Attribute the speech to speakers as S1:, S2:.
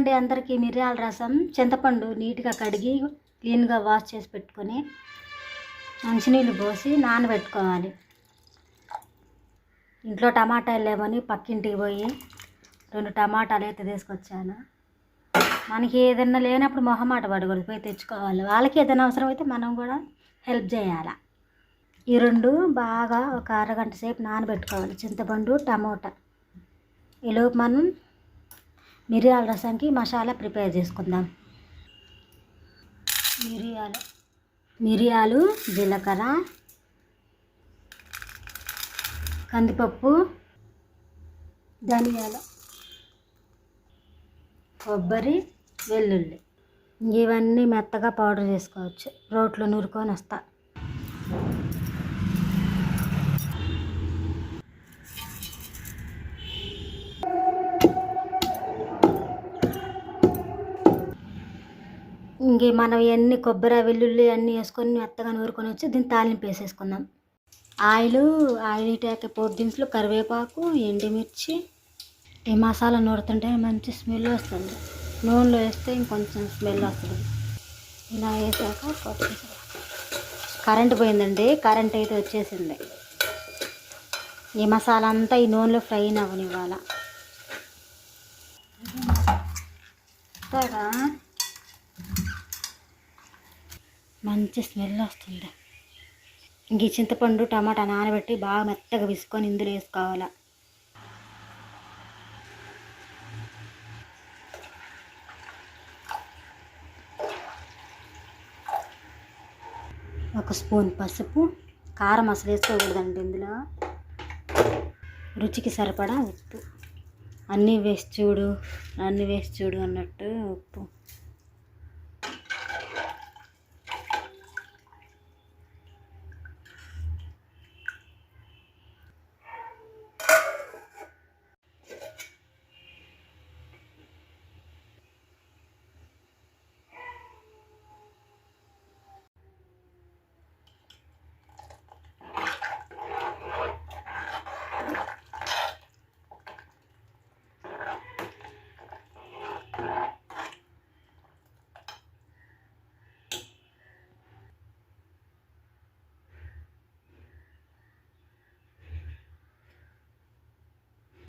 S1: అండి అందరికీ మిరియాల రసం చింతపండు నీట్గా కడిగి క్లీన్గా వాష్ చేసి పెట్టుకొని మంచినీళ్ళు పోసి నానబెట్టుకోవాలి. ఇంట్లో టమాటాలు లేవని పక్కింటికి పోయి రెండు టమాటాలు అయితే తీసుకొచ్చాను. మనకి ఏదైనా లేనప్పుడు మొహమాట పడకూడదు పోయి తెచ్చుకోవాలి. వాళ్ళకి ఏదైనా అవసరం అయితే మనం కూడా హెల్ప్ చేయాలి. ఈ రెండు బాగా ఒక అరగంట సేపు నానబెట్టుకోవాలి. చింతపండు టమోటా. ఈలోపు మనం మిరియాల రసంకి మసాలా ప్రిపేర్ చేసుకుందాం. మిరియాలు మిరియాలు జీలకర్ర కందిపప్పు ధనియాలు కొబ్బరి వెల్లుల్లి. ఇవన్నీ మెత్తగా పౌడర్ చేసుకోవచ్చు. రోట్లో నూరుకొని వస్తా. ఇంక మనం ఇవన్నీ కొబ్బరి వెల్లుల్లి అన్నీ వేసుకొని మెత్తగా నూరుకొని వచ్చి దీన్ని తాలింపు వేసేసుకుందాం. ఆయిల్ ఆయిల్ ఇటాక పోపు దినుసులు కరివేపాకు ఎండుమిర్చి. ఈ మసాలా నూరుతుంటే మంచి స్మెల్ వస్తుంది. నూనెలో వేస్తే ఇంకొంచెం స్మెల్ వస్తుంది. ఇలా వేసాక కొత్తిమీర. కరెంట్ పోయిందండి. కరెంట్ అయితే వచ్చేసింది. ఈ మసాలా అంతా ఈ నూనెలో ఫ్రై అవ్వనివ్వాల. కదా మంచి స్మెల్ వస్తుంది ఇంక ఈ చింతపండు టమాటా నానబెట్టి బాగా మెత్తగా విసుకొని ఇందులో వేసుకోవాలి. ఒక స్పూన్ పసుపు కారం అసలు వేసుకోకూడదండి ఇందులో. రుచికి సరిపడా ఉప్పు. అన్నీ వేసి చూడు అన్నీ వేసి చూడు అన్నట్టు ఉప్పు.